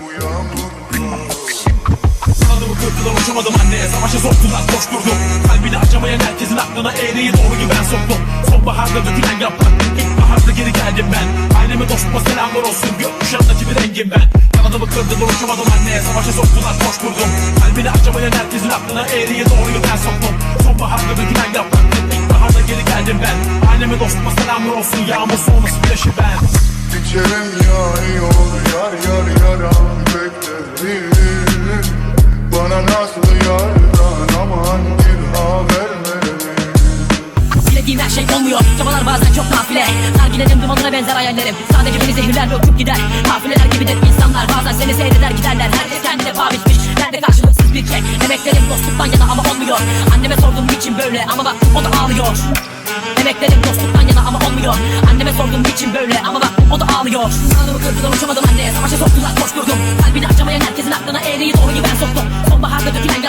bu yağmurda Kanımı kırdılar uçamadım anneye. Savaşa soktular koşturdum. Kalbini açamayan herkesin aklına eğriyi doğru gibi ben soktum. Sonbaharda dökülen yaprak ilkbaharda geri geldim ben. Aileme dostuma selamlar olsun gökkuşağındaki bir rengim ben. Kanadımı kırdılar uçamadım anneye. Savaşa soktular koşturdum. Kalbini açamayan herkesin aklına eğriyi doğruyu ben soktum. Sonbaharda dökülen yaprak ilkbaharda geri geldim ben. Aileme dostuma selamlar olsun yağmur sonrası güneşi ben. İçerim yağıyor yar yar yaram beklerim. Bana nasıl yardan aman bir haber her şey olmuyor Çabalar bazen çok nafile. Nargilenin dumanına benzer hayallerim. Sadece beni zehirler ve uçup gider. Kafileler gibidir insanlar. Bazen seni seyreder giderler. Herkes kendine paha biçmiş Ben de karşılıksız bir şey. Emeklerim dostluktan yana ama olmuyor. Anneme sordum niçin böyle? Ama bak o da ağlıyor. Emeklerim dostluktan yana ama olmuyor. Anneme sordum niçin böyle? Ama bak o da ağlıyor. Kanadımı kırdılar uçamadım anneye Savaşa soktular koşturdum Kalbini açamayan herkesin aklına eğriyi doğruyu ben soktum. Sonbaharda dökülen